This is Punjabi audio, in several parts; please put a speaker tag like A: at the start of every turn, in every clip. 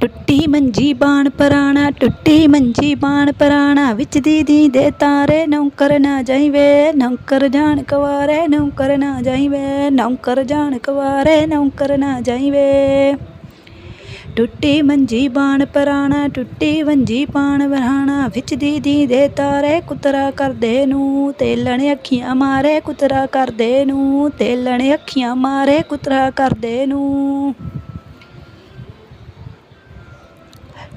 A: ਟੁੱਟੀ ਮੰਜੀ ਬਾਣ ਪਰਾਣਾ, ਟੁੱਟੀ ਮੰਜੀ ਬਾਣ ਪਰਾਣਾ, ਵਿੱਚ ਦੀਦੀ ਦੇ ਤਾਰੇ ਨੌਕਰ ਨਾ ਜਾਈਵੇ, ਨੌਕਰ ਜਾਣ ਕਵਾਰੇ, ਨੌਕਰ ਨਾ ਜਾਈ ਵੇ ਨੌਕਰ ਜਾਣ ਕਵਾਰੇ, ਨੌਕਰ ਨਾ ਜਾਈਵੇ। ਟੁੱਟੀ ਮੰਜੀ ਬਾਣ ਪਰਾਣਾ, ਟੁੱਟੀ ਮੰਜੀ ਬਾਣ ਬਰਾਣਾ ਵਿੱਚ ਦੀਦੀ ਦੇ ਤਾਰੇ ਕੁਤਰਾ ਕਰਦੇ ਨੂੰ, ਤੇਲਣ ਅੱਖੀਆਂ ਮਾਰੇ ਕੁਤਰਾ ਕਰਦੇ ਨੂੰ, ਤੇਲਣ ਅੱਖੀਆਂ ਮਾਰੇ ਕੁਤਰਾ ਕਰਦੇ ਨੂੰ।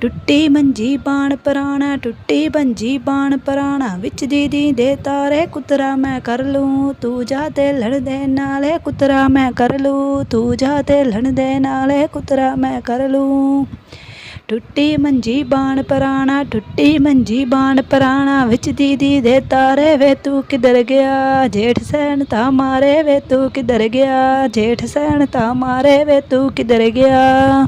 A: ਟੁੱਟੀ ਮੰਜੀ ਬਾਣ ਪਰਾਣਾ, ਟੁੱਟੀ ਮੰਜੀ ਬਾਣ ਪਰਾਣਾ, ਵਿੱਚ ਦੀਦੀ ਦੇ ਤਾਰੇ ਕੁਤਰਾ ਮੈਂ ਕਰ ਲੂੰ, ਤੂੰ ਜਾ ਤੇ ਲੜਦੇ ਨਾਲੇ ਕੁਤਰਾ ਮੈਂ ਕਰ ਲੂੰ, ਤੂੰ ਜਾ ਤੇ ਲੜਦੇ ਨਾਲੇ ਕੁਤਰਾ ਮੈਂ ਕਰ ਲੂੰ। ਟੁੱਟੀ ਮੰਜੀ ਬਾਣ ਪਰਾਣਾ, ਟੁੱਟੀ ਮੰਜੀ ਬਾਣ ਪਰਾਣਾ, ਵਿੱਚ ਦੀਦੀ ਦੇ ਤਾਰੇ ਵੇ ਤੂੰ ਕਿੱਧਰ ਗਿਆ? ਜੇਠ ਸੈਣ ਤਾਂ ਮਾਰੇ ਵੇ ਤੂੰ ਕਿੱਧਰ ਗਿਆ? ਜੇਠ ਸੈਣ ਤਾਂ ਮਾਰੇ ਵੇ ਤੂੰ ਕਿਧਰ ਗਿਆ?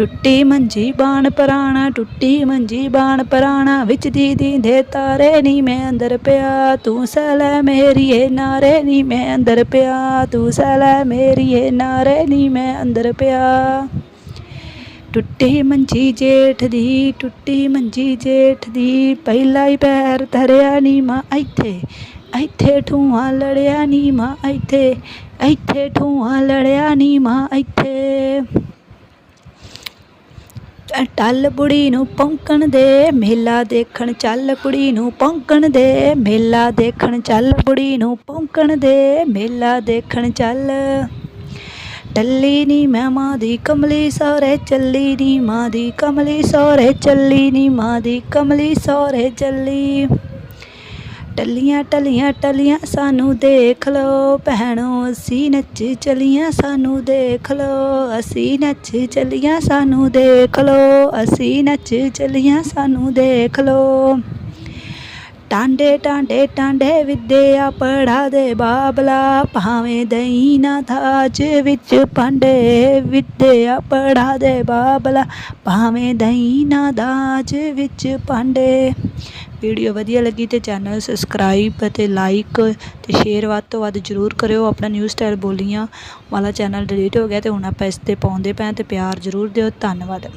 A: ਟੁੱਟੀ ਮੰਜੀ ਬਾਣ ਪਰਾਣਾ, ਟੁੱਟੀ ਮੰਜੀ ਬਾਣ ਪਰਾਣਾ, ਵਿੱਚ ਦੀਦੀ ਦੇ ਤਾਰੇ ਨੀ ਮੈਂ ਅੰਦਰ ਪਿਆ। ਤੂੰ ਸਹਿ ਮੇਰੀਏ ਨਾਰੇ ਨੀ ਮੈਂ ਅੰਦਰ ਪਿਆ। ਤੂੰ ਸਹਿ ਮੇਰੀਏ ਨਾਰੇ ਨਹੀਂ ਮੈਂ ਅੰਦਰ ਪਿਆ। ਟੁੱਟੀ ਮੰਜੀ ਜੇਠ ਦੀ, ਟੁੱਟੀ ਮੰਜੀ ਜੇਠ ਦੀ, ਪਹਿਲਾ ਹੀ ਪੈਰ ਧਰਿਆ ਨੀ ਮਾਂ ਇੱਥੇ। ਇੱਥੇ ਠੂਆਂ ਲੜਿਆ ਨੀ ਮਾਂ ਇੱਥੇ। ਇੱਥੇ ਠੂਆਂ ਲੜਿਆ ਨੀ ਮਾਂ ਇੱਥੇ। ਟੱਲ ਬੁੜੀ ਨੂੰ ਪੌਂਕਣ ਦੇ, ਮੇਲਾ ਦੇਖਣ ਚੱਲ ਕੁੜੀ ਨੂੰ ਪੌਂਕਣ ਦੇ, ਮੇਲਾ ਦੇਖਣ ਚੱਲ ਬੁੜੀ ਨੂੰ ਪੌਂਕਣ ਦੇ, ਮੇਲਾ ਦੇਖਣ ਚੱਲ। ਟੱਲੀ ਨੀ ਮੈਂ ਮਾਂ ਦੀ ਕਮਲੀ ਸੋਰੇ ਚੱਲੀ ਨੀ ਮਾਂ ਦੀ ਕਮਲੀ ਸੋਰੇ ਚੱਲੀ ਨੀ ਮਾਂ ਦੀ ਕਮਲੀ ਸੋਰੇ ਚੱਲੀ। ਟੱਲੀਆਂ ਟੱਲੀਆਂ ਟੱਲੀਆਂ ਸਾਨੂੰ ਦੇਖ ਲਓ ਭੈਣੋ, ਅਸੀਂ ਨੱਚ ਚਲੀਆਂ ਸਾਨੂੰ ਦੇਖ ਲਓ, ਅਸੀਂ ਨੱਚ ਚਲੀਆਂ ਸਾਨੂੰ ਦੇਖ ਲਓ, ਅਸੀਂ ਨੱਚ ਚਲੀਆਂ ਸਾਨੂੰ ਦੇਖ ਲਓ। ਟਾਂਡੇ ਟਾਂਡੇ ਟਾਂਡੇ ਵਿਦਿਆ ਪੜਾ ਦੇ ਬਾਬਲਾ, ਭਾਵੇਂ ਦਈ ਨਾ ਥਾਜ ਵਿੱਚ ਪਾਂਡੇ ਵਿਦਿਆ ਪੜਾ ਦੇ ਬਾਬਲਾ, ਭਾਵੇਂ ਦਈ ਨਾ ਦਾਜ ਵਿੱਚ ਪਾਂਡੇ ਵੀਡੀਓ ਵਧੀਆ ਲੱਗੀ ਤੇ ਚੈਨਲ ਸਬਸਕ੍ਰਾਈਬ ਅਤੇ ਲਾਈਕ ਤੇ ਸ਼ੇਅਰ ਵੱਧ ਤੋਂ ਵੱਧ ਜਰੂਰ ਕਰਿਓ। ਆਪਣਾ ਨਿਊ ਸਟਾਈਲ ਬੋਲੀਆਂ ਵਾਲਾ ਚੈਨਲ ਡਿਲੀਟ ਹੋ ਗਿਆ ਤੇ ਹੁਣ ਆਪਾਂ ਇਸ ਤੇ ਪਾਉਂਦੇ ਪਏ ਤੇ ਪਿਆਰ ਜਰੂਰ ਦਿਓ। ਧੰਨਵਾਦ।